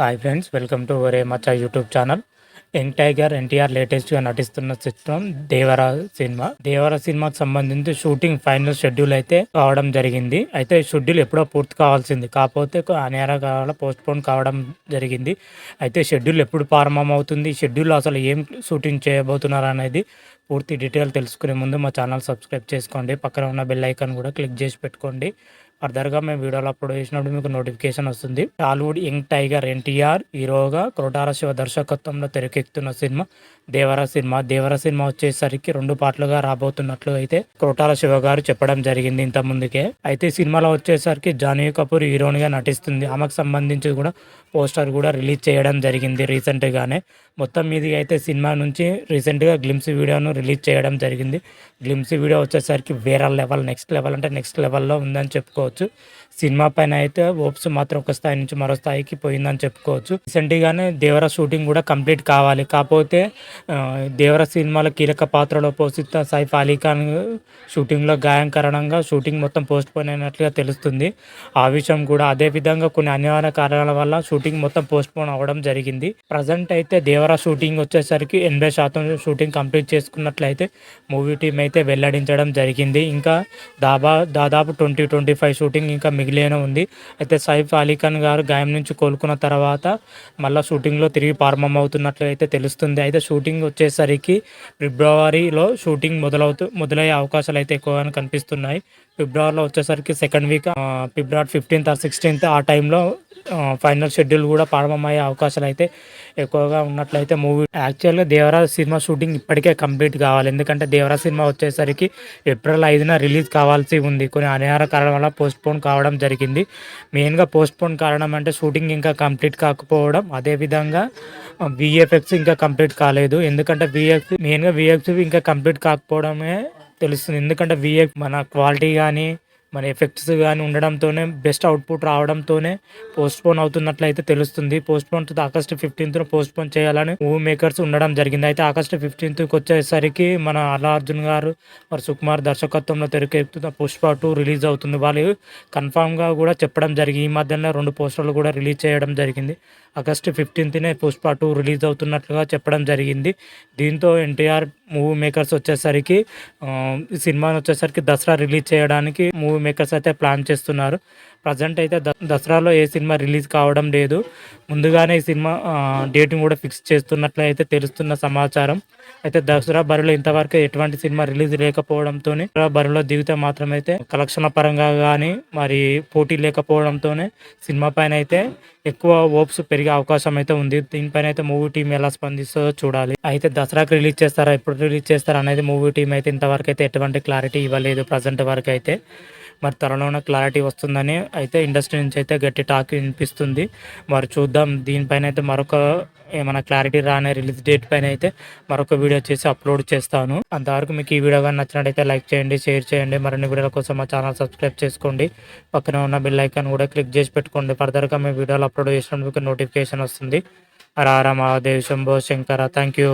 Hi friends welcome to ఒరే మచ్చా YouTube channel young tiger NTR లేటెస్ట్గా నటిస్తున్న చిత్రం దేవరా సినిమా దేవరా సినిమాకి సంబంధించి షూటింగ్ ఫైనల్ షెడ్యూల్ అయితే కావడం జరిగింది. అయితే షెడ్యూల్ ఎప్పుడో పూర్తి కావాల్సింది. కాకపోతే అనేక కావాల పోస్ట్ పోన్ కావడం జరిగింది. అయితే షెడ్యూల్ ఎప్పుడు ప్రారంభం అవుతుంది? షెడ్యూల్ అసలు ఏం షూటింగ్ చేయబోతున్నారు అనేది పూర్తి డీటెయిల్ తెలుసుకునే ముందు మా ఛానల్ సబ్స్క్రైబ్ చేసుకోండి. పక్కన ఉన్న బెల్ ఐకాన్ కూడా క్లిక్ చేసి పెట్టుకోండి. ఫర్దర్గా మేము వీడియోలు అప్లోడ్ చేసినప్పుడు మీకు నోటిఫికేషన్ వస్తుంది. టాలీవుడ్ యంగ్ టైగర్ ఎన్టీఆర్ హీరోగా క్రోటార శివ దర్శకత్వంలో తెరకెక్కుతున్న cinema Devara cinema. Devara cinema వచ్చేసరికి రెండు పాటలుగా రాబోతున్నట్లు అయితే క్రోటాల శివ గారు చెప్పడం జరిగింది ఇంత ముందుకే. అయితే సినిమాలో వచ్చేసరికి జానీ కపూర్ హీరోయిన్గా నటిస్తుంది. ఆమెకు సంబంధించి కూడా పోస్టర్ కూడా రిలీజ్ చేయడం జరిగింది రీసెంట్గానే. మొత్తం మీది అయితే సినిమా నుంచి రీసెంట్గా గ్లిమ్స్ వీడియోను రిలీజ్ చేయడం జరిగింది. గ్లిమ్స్ వీడియో వచ్చేసరికి వేరే లెవెల్ నెక్స్ట్ లెవెల్ అంటే నెక్స్ట్ లెవెల్లో ఉందని చెప్పుకోవచ్చు. సినిమా పైన అయితే ఓప్స్ మాత్రం ఒక స్థాయి నుంచి మరో స్థాయికి పోయిందని చెప్పుకోవచ్చు. రీసెంట్గానే దేవర షూటింగ్ కూడా కంప్లీట్ కావాలి. కాకపోతే దేవర సినిమాలో కీలక పాత్రలో పోషిత సైఫ్ అలీ ఖాన్ షూటింగ్లో గాయం కారణంగా షూటింగ్ మొత్తం పోస్ట్ పోన్ అయినట్లుగా తెలుస్తుంది. ఆ విషయం కూడా అదే విధంగా కొన్ని అనివార్య కారణాల వల్ల షూటింగ్ మొత్తం పోస్ట్ పోన్ అవ్వడం జరిగింది. ప్రజెంట్ అయితే దేవర షూటింగ్ వచ్చేసరికి ఎనభై శాతం షూటింగ్ కంప్లీట్ చేసుకున్నట్లయితే మూవీ టీం అయితే వెల్లడించడం జరిగింది. ఇంకా దాబా దాదాపు ట్వంటీ ట్వంటీ ఫైవ్ షూటింగ్ ఇంకా మిగిలిన ఉంది. అయితే సైఫ్ అలీ ఖాన్ గారు గాయం నుంచి కోలుకున్న తర్వాత మళ్ళీ షూటింగ్లో తిరిగి ప్రారంభం అవుతున్నట్లు అయితే తెలుస్తుంది. అయితే షూటింగ్ వచ్చేసరికి ఫిబ్రవరిలో షూటింగ్ మొదలవుతూ మొదలయ్యే అవకాశాలు అయితే ఎక్కువగా కనిపిస్తున్నాయి. ఫిబ్రవరిలో వచ్చేసరికి second week February fifteenth or sixteenth ఆ టైంలో ఫైనల్ షెడ్యూల్ కూడా ప్రారంభమయ్యే అవకాశాలు అయితే ఎక్కువగా ఉన్నట్లయితే మూవీ. యాక్చువల్గా దేవరాజ్ సినిమా షూటింగ్ ఇప్పటికే కంప్లీట్ కావాలి. ఎందుకంటే దేవరాజ్ సినిమా వచ్చేసరికి ఏప్రిల్ ఐదున రిలీజ్ కావాల్సి ఉంది. కొన్ని అనివార్య కారణం వల్ల పోస్ట్పోన్ కావడం జరిగింది. మెయిన్గా పోస్ట్పోన్ కారణం అంటే షూటింగ్ ఇంకా కంప్లీట్ కాకపోవడం. అదేవిధంగా విఎఫ్ఎక్స్ ఇంకా కంప్లీట్ కాలేదు. ఎందుకంటే విఎఫ్ మెయిన్గా విఎఫ్ఎక్స్ ఇంకా కంప్లీట్ కాకపోవడమే తెలుస్తుంది. ఎందుకంటే విఎఫ్ మన క్వాలిటీ కానీ మన ఎఫెక్ట్స్ కానీ ఉండడంతోనే బెస్ట్ అవుట్పుట్ రావడంతోనే పోస్ట్ పోన్ అవుతున్నట్లయితే తెలుస్తుంది. Postpone August fifteenth postpone చేయాలని మూవీ మేకర్స్ ఉండడం జరిగింది. అయితే ఆగస్ట్ ఫిఫ్టీన్త్కి వచ్చేసరికి మన అల్లా అర్జున్ గారు మరి సుకుమార్ దర్శకత్వంలో తెరకెక్కుతున్న పుష్ప టూ రిలీజ్ అవుతుంది. వాళ్ళు కన్ఫామ్గా కూడా చెప్పడం జరిగింది. ఈ మధ్యలో రెండు పోస్టర్లు కూడా రిలీజ్ చేయడం జరిగింది. ఆగస్ట్ ఫిఫ్టీన్త్నే పుష్ప టూ రిలీజ్ అవుతున్నట్లుగా చెప్పడం జరిగింది. దీంతో ఎన్టీఆర్ మూవీ మేకర్స్ వచ్చేసరికి సినిమాని వచ్చేసరికి దసరా రిలీజ్ చేయడానికి మూవీ మేకర్స్ అయితే ప్లాన్ చేస్తున్నారు. ప్రజెంట్ అయితే ద- దసరాలో ఏ సినిమా రిలీజ్ కావడం లేదు. ముందుగానే ఈ సినిమా డేట్ని కూడా ఫిక్స్ చేస్తున్నట్లు అయితే తెలుస్తున్న సమాచారం. అయితే దసరా బరిలో ఇంతవరకు ఎటువంటి సినిమా రిలీజ్ లేకపోవడంతో బరిలో దిగితే మాత్రమైతే కలెక్షన్ల పరంగా కానీ మరి పోటీ లేకపోవడంతోనే సినిమా పైన అయితే ఎక్కువ ఓప్స్ పెరిగే అవకాశం అయితే ఉంది. దీనిపైన అయితే మూవీ టీం ఎలా స్పందిస్తుందో చూడాలి. అయితే దసరాకి రిలీజ్ చేస్తారా ఎప్పుడు రిలీజ్ చేస్తారా అనేది మూవీ టీం అయితే ఇంతవరకు అయితే ఎటువంటి క్లారిటీ ఇవ్వలేదు ప్రజెంట్ వరకు అయితే. మరి త్వరలోనే క్లారిటీ వస్తుందని అయితే ఇండస్ట్రీ నుంచి అయితే గట్టి టాక్ వినిపిస్తుంది. మరి చూద్దాం దీనిపైన అయితే మరొక ఏమైనా క్లారిటీ రానే రిలీజ్ డేట్ పైన అయితే మరొక వీడియో చేసి అప్లోడ్ చేస్తాను. అంతవరకు మీకు ఈ వీడియో కానీ నచ్చినట్టయితే లైక్ చేయండి షేర్ చేయండి మరిన్ని వీడియోల కోసం మా ఛానల్ సబ్స్క్రైబ్ చేసుకోండి. పక్కన ఉన్న బెల్ ఐకాన్ కూడా క్లిక్ చేసి పెట్టుకోండి. ఫర్దర్గా మీ వీడియోలు అప్లోడ్ చేసినప్పుడు మీకు నోటిఫికేషన్ వస్తుంది. రారా మహాదేవ్ శంభో శంకర థ్యాంక్ యూ.